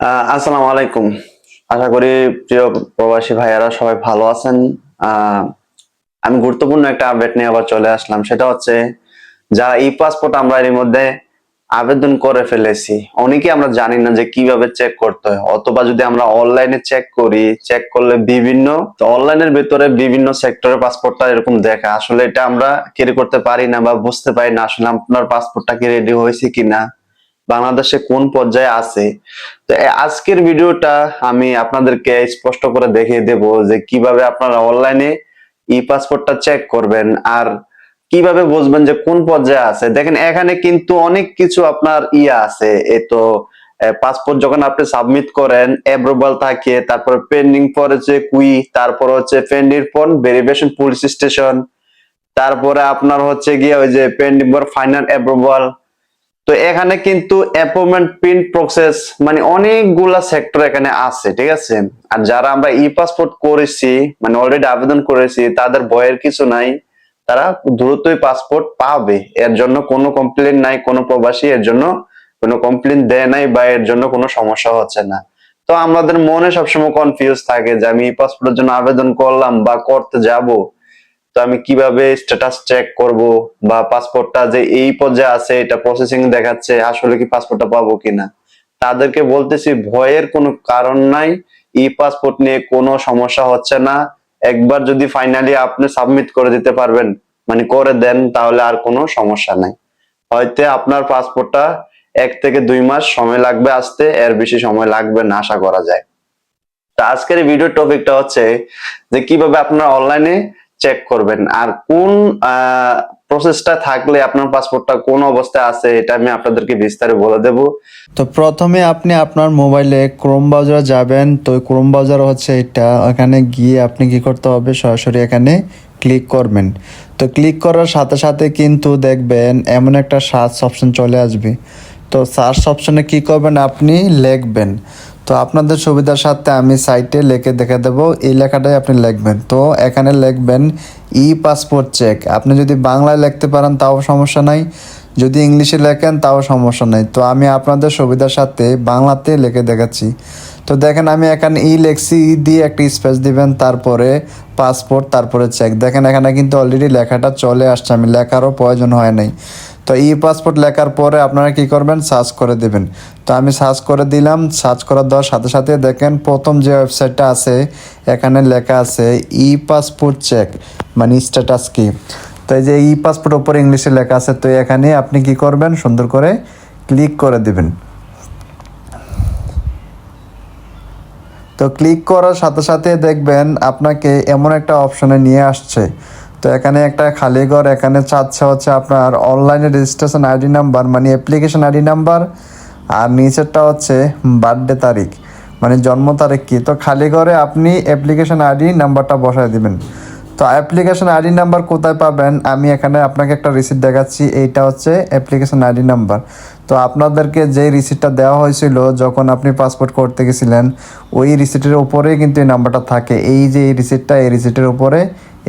আসসালামু আলাইকুম। আশা করি প্রিয় প্রবাসী ভাইয়ারা সবাই ভালো আছেন। আমি গুরুত্বপূর্ণ একটা আপডেট নিয়ে আবার চলে আসলাম। সেটা হচ্ছে, যারা ই পাসপোর্ট আমরা এর মধ্যে আবেদন করে ফেলেছি অনেকে আমরা জানি না যে কীভাবে চেক করতে হয়। অথবা যদি আমরা অনলাইনে চেক করি চেক করলে বিভিন্ন অনলাইনের ভিতরে বিভিন্ন সেক্টরের পাসপোর্টটা এরকম দেখা আসলে এটা আমরা ক্যারি করতে পারি না বা বুঝতে পারি না আসলে আপনার পাসপোর্টটা কি রেডি হয়েছে কিনা। বাংলাদেশে কোন পর্যায়ে আছে? তো আজকের ভিডিওটা আমি আপনাদেরকে স্পষ্ট করে দেখিয়ে দেব যে কীভাবে আপনারা অনলাইনে ই পাসপোর্টটা চেক করবেন আর কীভাবে বুঝবেন যে কোন পর্যায়ে আছে। দেখেন, এখানে কিন্তু অনেক কিছু আপনার ইয়ে আছে। এ তো পাসপোর্ট যখন আপনি সাবমিট করেন অ্যাপ্রুভাল থাকে, তারপরে পেন্ডিং পর হচ্ছে কুই, তারপর হচ্ছে পেন্ডিং পর ভেরিফিকেশন পুলিশ স্টেশন তারপরে আপনার হচ্ছে গিয়ে ওই যে পেন্ডিং পর ফাইনাল অ্যাপ্রুভাল তো এখানে কিন্তু অ্যাপয়েন্টমেন্ট প্রিন্ট প্রসেস মানে অনেকগুলা সেক্টর এখানে আছে, ঠিক আছে? আর যারা আমরা ই পাসপোর্ট করেছি মানে অলরেডি আবেদন করেছি, তাদের ভয়ের কিছু নাই। তারা দ্রুতই পাসপোর্ট পাবে। এর জন্য কোনো কমপ্লেন নাই, কোনো প্রবাসী এর জন্য কোনো কমপ্লেন দেয় নাই বা এর জন্য কোনো সমস্যা হচ্ছে না। তো আমাদের মনে সবসময় কনফিউজ থাকে যে আমি ই পাসপোর্টের জন্য আবেদন করলাম বা করতে যাব। তো আমি কীভাবে স্ট্যাটাস চেক করব বা পাসপোর্টটা যে এই পর্যায়ে আছে, এটা প্রসেসিং দেখাচ্ছে, আসলে কি পাসপোর্টটা পাবো কিনা? তাদেরকে বলতেছি, ভয়ের কোনো কারণ নাই, ই পাসপোর্ট নিয়ে কোনো সমস্যা হচ্ছে না। একবার যদি ফাইনালি আপনি সাবমিট করে দিতে পারবেন মানে করে দেন, তাহলে আর কোনো সমস্যা নাই। হয়তো আপনার পাসপোর্টটা এক থেকে দুই মাস সময় লাগবে আসতে, এর বেশি সময় লাগবে না, আশা করা যায়। তো আজকের ভিডিও টপিকটা হচ্ছে যে কীভাবে আপনারা অনলাইনে চেক করবেন। আর কোন প্রসেসটা থাকলে আপনার পাসপোর্টটা কোন অবস্থায় আছে, এটা আমি আপনাদেরকে বিস্তারিত বলে দেব। তো প্রথমে আপনি আপনার মোবাইলে ক্রোম ব্রাউজারে যাবেন। তো ক্রোম ব্রাউজার হচ্ছে এটা। এখানে গিয়ে আপনি কি করতে হবে? সরাসরি এখানে ক্লিক করবেন। তো ক্লিক করার সাথে সাথে কিন্তু দেখবেন এমন একটা সার্চ অপশন চলে আসবে। তো সার্চ অপশনে কি করবেন? আপনি লিখবেন। তো আপনাদের সুবিধার সাথে আমি সাইটে লিখে দেখে দেবো, এই লেখাটাই আপনি লিখবেন। তো এখানে লিখবেন ই পাসপোর্ট চেক। আপনি যদি বাংলায় লিখতে পারেন, তাও সমস্যা নাই। যদি ইংলিশে লেখেন, তাও সমস্যা নেই। তো আমি আপনাদের সুবিধার সাথে বাংলাতে লিখে দেখাচ্ছি। তো দেখেন, আমি এখানে ই লেখছি, ই দিয়ে একটা স্পেস দিবেন, তারপরে পাসপোর্ট, তারপরে চেক। দেখেন, এখানে কিন্তু অলরেডি লেখাটা চলে আসছে। আমি লেখারও প্রয়োজন হয় নাই। তো ই পাসপোর্ট লেখার পরে আপনারা কি করবেন? সার্চ করে দেবেন। তো আমি সার্চ করে দিলাম। সার্চ করার দেওয়ার সাথে সাথে দেখেন প্রথম যে ওয়েবসাইটটা আছে, এখানে লেখা আছে ই পাসপোর্ট চেক মানে স্ট্যাটাস কি তো এই যে ই পাসপোর্ট ওপরে ইংলিশে লেখা আছে, তো এখানে আপনি কি করবেন? সুন্দর করে ক্লিক করে দিবেন। তো ক্লিক করার সাথে সাথে দেখবেন আপনাকে এমন একটা অপশনে নিয়ে আসছে। তো এখানে একটা খালি ঘর, এখানে চাচ্ছে হচ্ছে আপনার অনলাইনে রেজিস্ট্রেশন আইডি নাম্বার মানে অ্যাপ্লিকেশন আইডি নাম্বার আর নিচেরটা হচ্ছে বার্থডে তারিখ মানে জন্ম তারিখ কি? তো খালি ঘরে আপনি অ্যাপ্লিকেশন আইডি নাম্বারটা বসায় দিবেন। তো অ্যাপ্লিকেশন আইডি নাম্বার কোথায় পাবেন? আমি এখানে আপনাকে একটা রিসিপ্ট দেখাচ্ছি, এইটা হচ্ছে অ্যাপ্লিকেশন আইডি নাম্বার তো আপনাদেরকে যে রিসিপ্টটা দেওয়া হয়েছিল, যখন আপনি পাসপোর্ট করতে গেছিলেন, ওই রিসিপ্টের উপরেই কিন্তু এই নাম্বারটা থাকে। এই যে এই রিসিপ্টটা এই রিসিপ্টের উপরে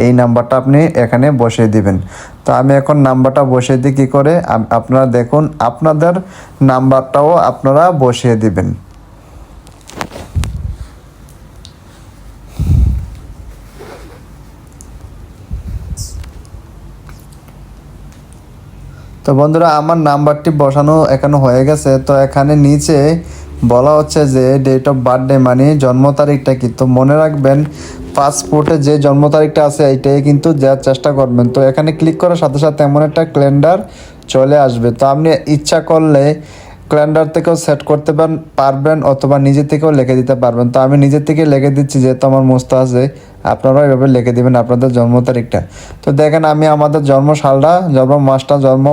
এই নাম্বারটা আপনি এখানে বসিয়ে দিবেন। তো আমি এখন নাম্বারটা বসিয়ে দিই, কী করে? আপনারা দেখুন, আপনাদের নাম্বারটাও আপনারা বসিয়ে দিবেন। তো বন্ধুরা, আমার নাম্বারটি বসানো এখানে হয়ে গেছে। তো এখানে নিচে বলা হচ্ছে যে ডেট অফ বার্থডে মানে জন্ম তারিখটা কিন্তু মনে রাখবেন পাসপোর্টে যে জন্ম তারিখটা আছে, এইটাই কিন্তু দেওয়ার চেষ্টা করবেন। তো এখানে ক্লিক করার সাথে সাথে এমন একটা ক্যালেন্ডার চলে আসবে। তো আপনি ইচ্ছা করলে ক্যালেন্ডার থেকেও সেট করতে পারবেন অথবা নিজে থেকেও লিখে দিতে পারবেন। তো আমি নিজে থেকে লিখে দিচ্ছি, যেহেতু আমার মুস্ত আছে, আপনারাও এভাবে লিখে দিবেন আপনাদের জন্ম তারিখটা। তো দেখেন, আমি আমাদের জন্ম সালটা, জন্ম মাসটা, জন্ম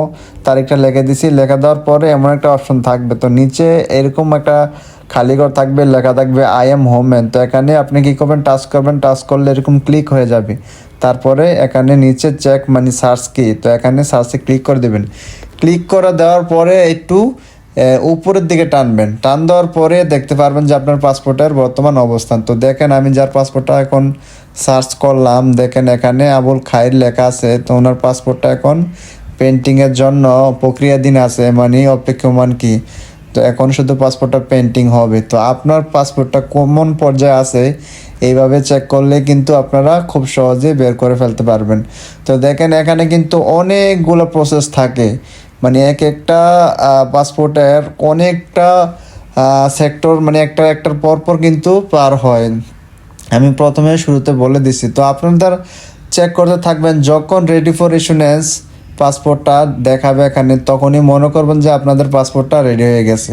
তারিখটা লিখে দিছি। লেখা দেওয়ার পরে এমন একটা অপশন থাকবে। তো নিচে এরকম একটা খালি ঘর থাকবে, লেখা থাকবে আই এম হোমেন তো এখানে আপনি কি করবেন? টাচ করবেন। টাচ করলে এরকম ক্লিক হয়ে যাবে। তারপরে এখানে নিচে চেক মানে সার্চ কি তো এখানে সার্চে ক্লিক করে দেবেন। ক্লিক করে দেওয়ার পরে একটু উপরের দিকে টানবেন। টান দেওয়ার পরে দেখতে পারবেন যে আপনার পাসপোর্টের বর্তমান অবস্থান। তো দেখেন, আমি যার পাসপোর্টটা এখন সার্চ করলাম, দেখেন এখানে আবুল খাইর লেখা আছে। তো ওনার পাসপোর্টটা এখন পেন্টিংয়ের জন্য প্রক্রিয়াধীন আছে মানে অপেক্ষমান কি? তো এখন শুধু পাসপোর্টটা পেন্টিং হবে। তো আপনার পাসপোর্টটা কোমন পর্যায়ে আছে, এইভাবে চেক করলে কিন্তু আপনারা খুব সহজে বের করে ফেলতে পারবেন। তো দেখেন, এখানে কিন্তু অনেকগুলো প্রসেস থাকে। মানে এক একটা পাসপোর্টের অনেকটা সেক্টর মানে একটা, একটার পর পর কিন্তু পার হয়। আমি প্রথমে শুরুতে বলে দিছি। তো আপনাদের চেক করতে থাকবেন, যখন রেডি ফর ইস্যুনেন্স পাসপোর্টটা দেখাবে এখানে, তখনই মনে করবেন যে আপনাদের পাসপোর্টটা রেডি হয়ে গেছে।